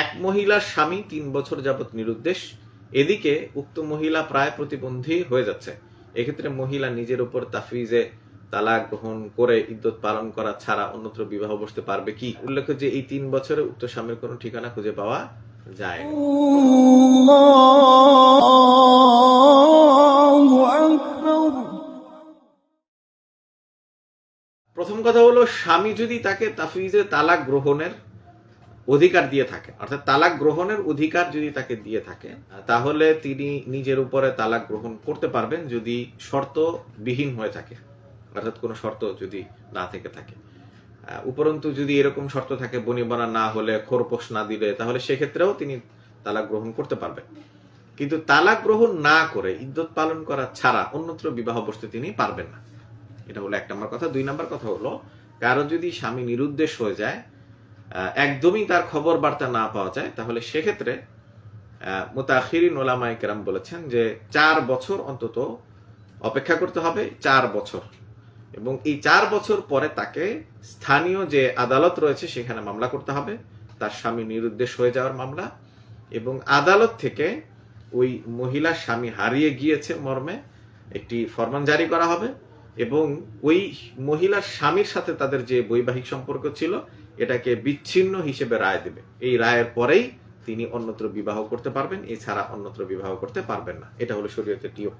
এক মহিলার স্বামী তিন বছর যাবৎ নিরুদ্দেশ। এদিকে উক্ত মহিলা প্রায় প্রতিবন্ধী হয়ে যাচ্ছে। এক্ষেত্রে মহিলা নিজের উপর তাফিজে তালাক গ্রহণ করে ইদ্যত পালন করা ছাড়া অন্যত্র বিবাহ বসতে পারবে কি? উল্লেখ্য যে এই তিন বছরে উক্ত স্বামীর কোন ঠিকানা খুঁজে পাওয়া যায় প্রথম কথা হলো স্বামী যদি তাকে তাফিজে তালাক গ্রহণের অধিকার দিয়ে থাকে। অর্থাৎ তালাক গ্রহণের অধিকার যদি তাকে দিয়ে থাকে, তাহলে তিনি নিজের উপরে তালাক গ্রহণ করতে পারবেন যদি শর্ত বিহীন হয়ে থাকে। অর্থাৎ কোনো শর্ত যদি না থেকে থাকে। উপরন্তু যদি এরকম শর্ত থাকে, বনিবনা না হলে খোরপোষ না দিলে, তাহলে সেক্ষেত্রেও তিনি তালাক গ্রহণ করতে পারবেন। কিন্তু তালাক গ্রহণ না করে ইদ্যত পালন করা ছাড়া অন্যত্র বিবাহ বসতে তিনি পারবেন না। এটা হলো এক নম্বর কথা। দুই নম্বর কথা হলো, কারও যদি স্বামী নিরুদ্দেশ হয়ে যায় একদমই তার খবর বার্তা না পাওয়া যায়, তাহলে সেক্ষেত্রে মোতাখিরিন ওলামাই কেরাম বলেছেন যে চার বছর অন্তত অপেক্ষা করতে হবে, চার বছর। এবং এই চার বছর পরে তাকে স্থানীয় যে আদালত রয়েছে সেখানে মামলা করতে হবে, তার স্বামী নিরুদ্দেশ হয়ে যাওয়ার মামলা। এবং আদালত থেকে ওই মহিলার স্বামী হারিয়ে গিয়েছে মর্মে, একটি ফরমান জারি করা হবে। এবং ওই মহিলার স্বামীর সাথে তাদের যে বৈবাহিক সম্পর্ক ছিল, এটাকে বিচ্ছিন্ন হিসেবে রায় দেবে। এই রায়ের পরেই তিনি অন্যত্র বিবাহ করতে পারবেন, এছাড়া অন্যত্র বিবাহ করতে পারবেন না। এটা হলো শরীয়তের টিও